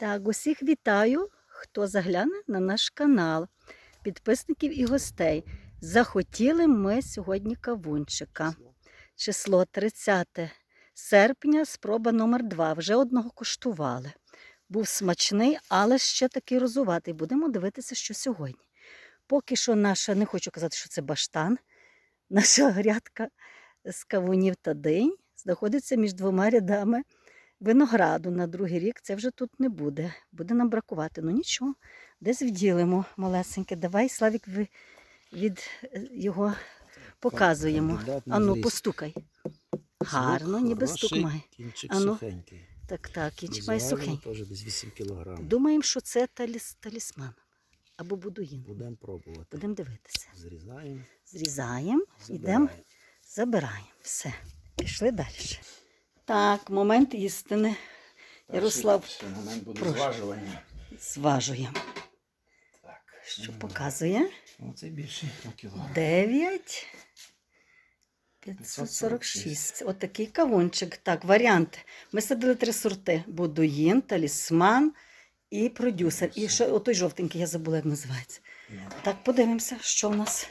Так, усіх вітаю, хто загляне на наш канал, підписників і гостей. Захотіли ми сьогодні кавунчика. Число 30 серпня, спроба номер 2 Вже одного коштували. Був смачний, але ще такий розуватий. Будемо дивитися, що сьогодні. Поки що наша, не хочу казати, що це баштан, наша грядка з кавунів та динь знаходиться між двома рядами винограду на другий рік. Це вже тут не буде. Буде нам бракувати. Ну нічого, десь вділимо малесеньке. Давай, Славік, ви від е, його показуємо. Ану, постукай. Гарно, ніби стук має. Кінчик Ану. сухенький. Так, так, кінчик має сухенький. Теж десь 8 кг. Думаємо, що це таліс, талісман або будуїн. Будемо пробувати. Будемо дивитися. Зрізаємо. Зрізаємо, йдемо, забираємо. Все. Пішли далі. Так, момент істини. Ярослав, Перший момент буде прошу. зважування. зважуємо. Так. Що показує? Оце більше на кілограм. 9 546. Отакий кавунчик. Так, варіанти. Ми садили три сорти: Будуїн, талісман і продюсер. І ще отой жовтенький, я забула, як називається. Ну, Так, подивимося, що у нас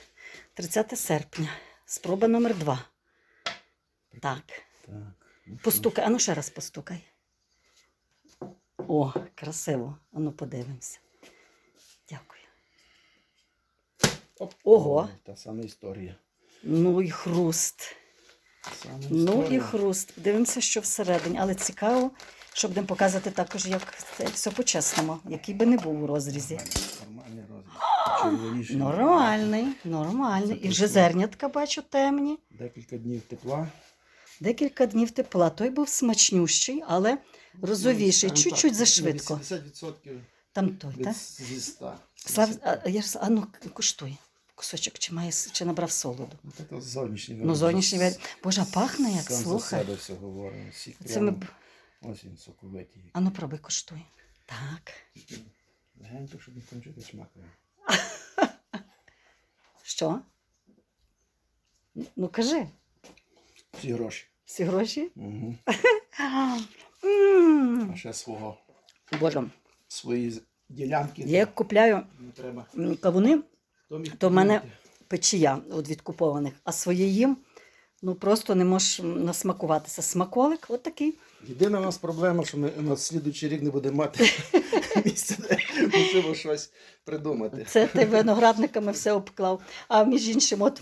30 серпня. Спроба номер 2. Так. Так. Ну, Постукай, ану ще раз постукай. О, красиво. Ану подивимося. Дякую. Оп. Ого. Та сама історія. Ну і хруст. Ну і хруст. Дивимося, що всередині. Але цікаво, щоб будемо показати також, як це все по-чесному, який би не був у розрізі. Нормальний. Червоніший. Нормальний, нормальний. І вже зернятка бачу темні. Декілька днів тепла. Декілька днів тепла. Той був смачнющий, але розовіший. Ну, Чуть-чуть зашвидко. 80% Там той, від так? зі 100. Слав, а, я ж, а ну куштуй. Кусочок, чи має с- чи набрав солоду. Ну, зовнішній Ну, зовнішній вид. Боже, а пахне як, Сам за слухай. себе все Це ми... прямо. б- Ось він соковитий. А ну пробуй, куштуй. Так. Легенько, щоб не кончити смаком. Що? Ну кажи, Всі гроші. Всі гроші? Угу. А ще свого, Боже, свої ділянки. я як купляю Не треба. кавуни, То в мене- печія від купованих, а своє їм, ну просто не можеш насмакуватися. Смаколик, от такий. Єдина у нас проблема, що ми на слідуючий рік не будемо мати місця, де мусимо щось придумати. Це ти виноградниками все обклав. А між іншим, от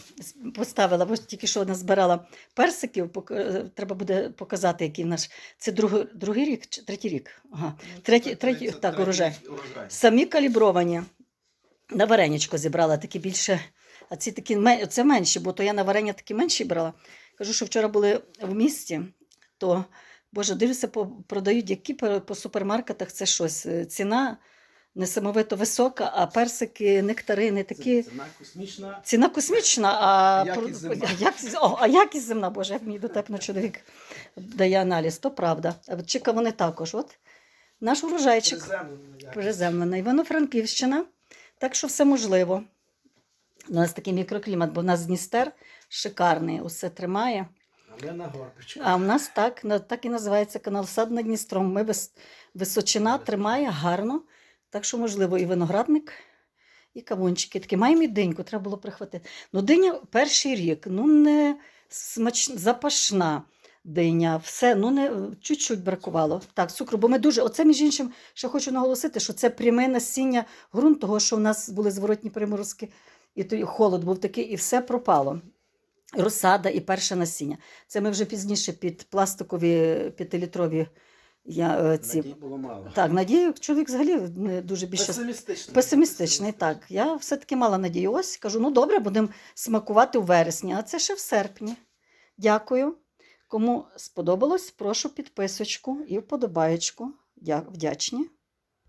поставила, бо тільки що назбирала персиків, е, треба буде показати, який наш. Це другий, другий рік чи третій рік. Ага. Третій- третій- так, урожай. Самі калібровані. На вареничко зібрала такі більше. А ці такі це менші, бо то я на варення такі менші брала. Кажу, що вчора були в місті, то Боже, дивлюся, продають які по, супермаркетах це щось. е, Ціна несамовито висока, а персики, нектарини такі. Ціна космічна. Ціна космічна, а Якість земна. якість, о, а якість земна, Боже, як мені дотепно чоловік дає аналіз, то правда. А от Чека вони також. От наш урожайчик Приземлена якість. приземлена. Івано-Франківщина. Так що все можливо. У нас такий мікроклімат, бо в нас Дністер шикарний, усе тримає. А ми на горбичку. А в нас так, так і називається канал Сад над Дністром. Ми вис, височина тримає гарно. Так що, можливо, і виноградник, і кавунчики. Такі маємо і диньку, треба було прихватити. Ну, диня перший рік, ну не смач... запашна диня, все, ну не чуть-чуть бракувало. Так, цукру, бо ми дуже. Оце, між іншим, ще хочу наголосити, що це пряме насіння ґрунт, того, що в нас були зворотні приморозки, і той холод був такий, і все пропало. Розсада і перше насіння. Це ми вже пізніше під пластикові п'ятилітрові я, е, ці. Надій було мало. Так, надію, чоловік взагалі не дуже більше Песимістичний. песимістичний. Так, я все-таки мала надію. Ось кажу, ну добре, будемо смакувати у вересні, а це ще в серпні. Дякую. Кому сподобалось, прошу підписочку і вподобаєчку. Дя- Вдячні.